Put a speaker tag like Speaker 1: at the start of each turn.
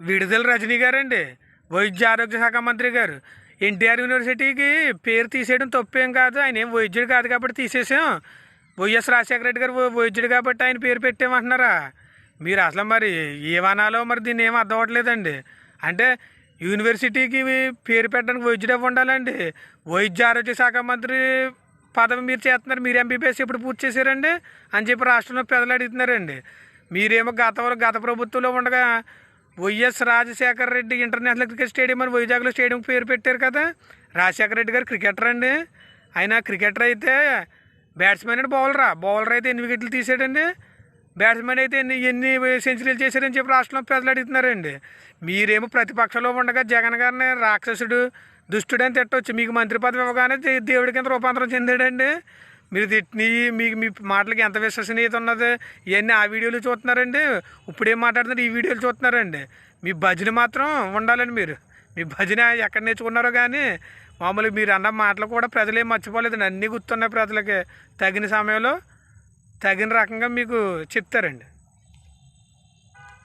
Speaker 1: విడుదల రజనీ గారండి. వైద్య ఆరోగ్య శాఖ మంత్రి గారు. ఎన్టీఆర్ యూనివర్సిటీకి పేరు తీసేయడం తప్పేం కాదు. ఆయన ఏం వైద్యుడు కాదు కాబట్టి తీసేసాం. వైఎస్ రాజశేఖర రెడ్డి గారు వైద్యుడు కాబట్టి ఆయన పేరు పెట్టామంటున్నారా? మీరు అసలు మరి ఏమనాలో మరి దీన్ని ఏం అర్థం అవ్వట్లేదండి. అంటే యూనివర్సిటీకి పేరు పెట్టడానికి వైద్యుడు ఇవ్వ ఉండాలండి. వైద్య ఆరోగ్య శాఖ మంత్రి పదవి మీరు చేస్తున్నారు. మీరు ఎంబీబీఎస్ ఎప్పుడు పూర్తి చేశారండి? అని చెప్పి రాష్ట్రంలో పెదలు అడుగుతున్నారండి. మీరేమో గత గత ప్రభుత్వంలో ఉండగా YS Rajasekhara Reddy international cricket stadium అని వైజాగ్లో స్టేడియం పేరు పెట్టారు కదా. రాజశేఖర రెడ్డి గారు క్రికెటర్ అండి. ఆయన క్రికెటర్ అయితే బ్యాట్స్మెన్ అండి బౌలరా బౌలర్ అయితే ఎన్ని వికెట్లు తీసాడండి? బ్యాట్స్మెన్ అయితే ఎన్ని ఎన్ని సెంచరీలు చేశారని చెప్పి రాష్ట్రంలో ప్రజలు అడుగుతున్నారండి. మీరేమో ప్రతిపక్షంలో ఉండగా జగన్ గారిని రాక్షసుడు దుష్టుడని తిట్టవచ్చు మీకు మంత్రి పదవి ఇవ్వగానే దేవుడి కింద రూపాంతరం చెందాడండి. మీరు తిట్టినవి మీకు మీ మాటలకి ఎంత విశ్వసనీయత ఉన్నది ఇవన్నీ ఆ వీడియోలు చూస్తున్నారండి. ఇప్పుడేం మాట్లాడుతున్నారు ఈ వీడియోలు చూస్తున్నారండి. మీ భజన మాత్రం ఉండాలండి మీరు. మీ భజన ఎక్కడ నేర్చుకున్నారో కానీ మామూలుగా మీరు అన్న మాటలు కూడా ప్రజలు ఏం మర్చిపోలేదండి. అన్నీ గుర్తున్నాయి ప్రజలకి. తగిన సమయంలో తగిన రకంగా మీకు చెప్తారండి.